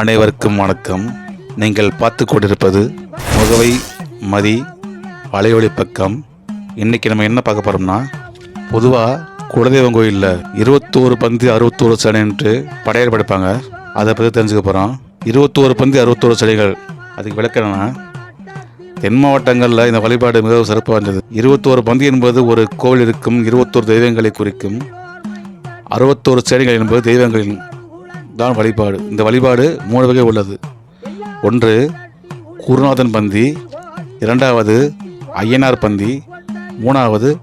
அனைவருக்கும் வணக்கம். நீங்கள் பார்த்து கொண்டிருப்பது முகவை மதி வலையொலி பக்கம். இன்னைக்கு நம்ம என்ன பார்க்க போறோம்னா பொதுவாக குலதெய்வம் கோயிலில் இருபத்தோரு பந்தி அறுபத்தோரு சடைன்ட்டு படையல் படைப்பாங்க. அதை பற்றி தெரிஞ்சுக்க போகிறோம் இருபத்தோரு பந்தி அறுபத்தோரு சடைகள் அதுக்கு விளக்கணும்னா தென் மாவட்டங்களில் இந்த வழிபாடு மிகவும் சிறப்பு வாய்ந்தது. இருபத்தோரு பந்தி என்பது ஒரு கோவில் இருக்கும் இருபத்தோரு தெய்வங்களை குறிக்கும். அறுபத்தோரு சேனைகள் என்பது தெய்வங்களின் தான் வழிபாடு. இந்த வழிபாடு மூணு வகை உள்ளது. ஒன்று குருநாதன் பந்தி. இரண்டாவது ஐயனார் பந்தி. மூணாவது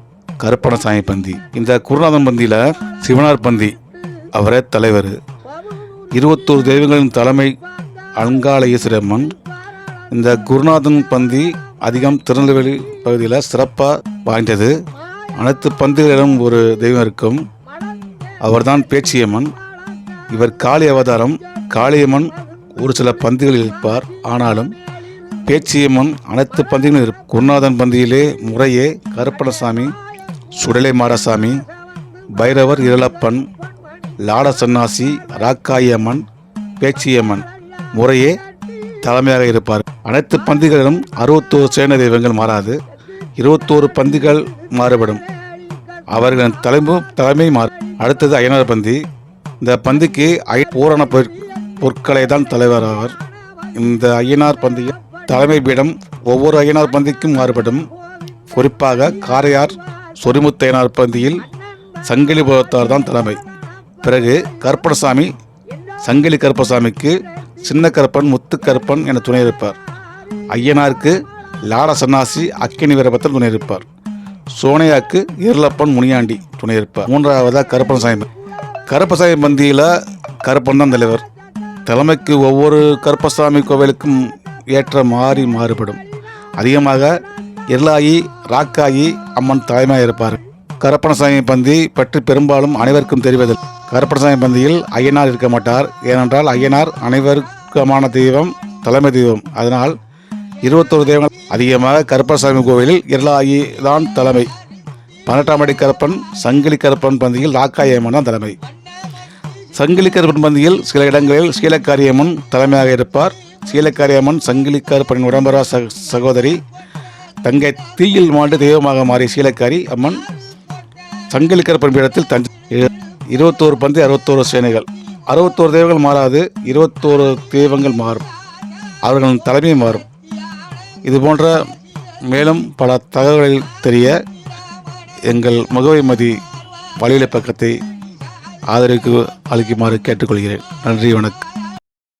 கருப்பணசாமி பந்தி. இந்த குருநாதன் பந்தியில் சிவனார் பந்தி அவரே தலைவர். இருபத்தோரு தெய்வங்களின் தலைமை அலங்கால ஈஸ்வரம்மன் இந்த குருநாதன் பந்தி அதிகம் திருநெல்வேலி பகுதியில் சிறப்பாக வாய்ந்தது அனைத்து பந்திகளிலும் ஒரு தெய்வம் இருக்கும். அவர்தான் பேச்சியம்மன். இவர் காளி அவதாரம் காளியம்மன் ஒரு சில பந்திகளில் இருப்பார். ஆனாலும் பேச்சியம்மன் அனைத்து பந்திகளும் இருப்பார் குருநாதன் பந்தியிலே முறையே கருப்பணசாமி சுடலை மாடசாமி பைரவர் இரளப்பன் லாட சன்னாசி ராக்காயம்மன் பேச்சியம்மன் முறையே தலைமையாக இருப்பார். அனைத்து பந்திகளிலும் அறுபத்தோரு சேன தெய்வங்கள் மாறாது. இருபத்தோரு பந்திகள் மாறுபடும். அவர்களின் தலைமும் தலைமை மாறும். அடுத்தது ஐயனார் பந்தி. இந்த பந்திக்கு ஐ பூரண பொற் பொற்களை தான் தலைவர் ஆவார். இந்த ஐயனார் பந்திய தலைமை பீடம் ஒவ்வொரு ஐயனார் பந்திக்கும் மாறுபடும். குறிப்பாக காரையார் சொரிமுத்தையனார் பந்தியில் சங்கிலி புலத்தார் தான் தலைமை. பிறகு கருப்பணசாமி சங்கிலி கருப்பசாமிக்கு சின்ன கருப்பன் முத்து கருப்பன் என துணை இருப்பார். ஐயனாருக்கு லாட சன்னாசி அக்கினி வீரபத்தில் துணை இருப்பார். சோனையாக்கு இருளப்பன் முனியாண்டி துணை இருப்பார். மூன்றாவதாக கருப்பணசாமி. கருப்பசாமி பந்தியில் கருப்பன் தான் தலைவர். தலைமைக்கு ஒவ்வொரு கருப்பசாமி கோவிலுக்கும் ஏற்ற மாறி மாறுபடும். அதிகமாக எர்லாயி ராக்காயி அம்மன் தலைமையாக இருப்பார். கருப்பணசாமி பந்தி பற்றி பெரும்பாலும் அனைவருக்கும் தெரிவதில்லை கருப்பணசாமி பந்தியில் ஐயனார் இருக்க மாட்டார். ஏனென்றால் ஐயனார் அனைவருக்குமான தெய்வம் தலைமை தெய்வம். அதனால் இருபத்தொரு தெய்வங்கள் அதிகமாக கருப்பணசாமி கோவிலில் எர்லாயி தான் தலைமை. பன்னெண்டாம் அடி கருப்பன் சங்கிலி கருப்பன் பந்தியில் ராக்காயம்மன் தான் தலைமை. சங்கிலி கருப்பன் பந்தியில் சில இடங்களில் சீலக்காரியம்மன் தலைமையாக இருப்பார். சீலக்காரியம்மன் சங்கிலி கருப்பனின் உடம்பரா சக சகோதரி. தங்கை தீயில் மாண்டு தெய்வமாக மாறிய சீலக்காரி அம்மன். சங்கிலி கருப்பன் பீடத்தில் தஞ்சை இருபத்தோரு பந்து அறுபத்தோரு சேனைகள். அறுபத்தோரு தெய்வங்கள் மாறாது இருபத்தோரு தெய்வங்கள் மாறும். அவர்களின் தலைமை மாறும். இது போன்ற மேலும் பல தகவல்கள் தெரிய எங்கள் முகவைமதி வழியில பக்கத்தை ஆதரவுக்கு அளிக்குமாறு கேட்டுக்கொள்கிறேன். நன்றி வணக்கம்.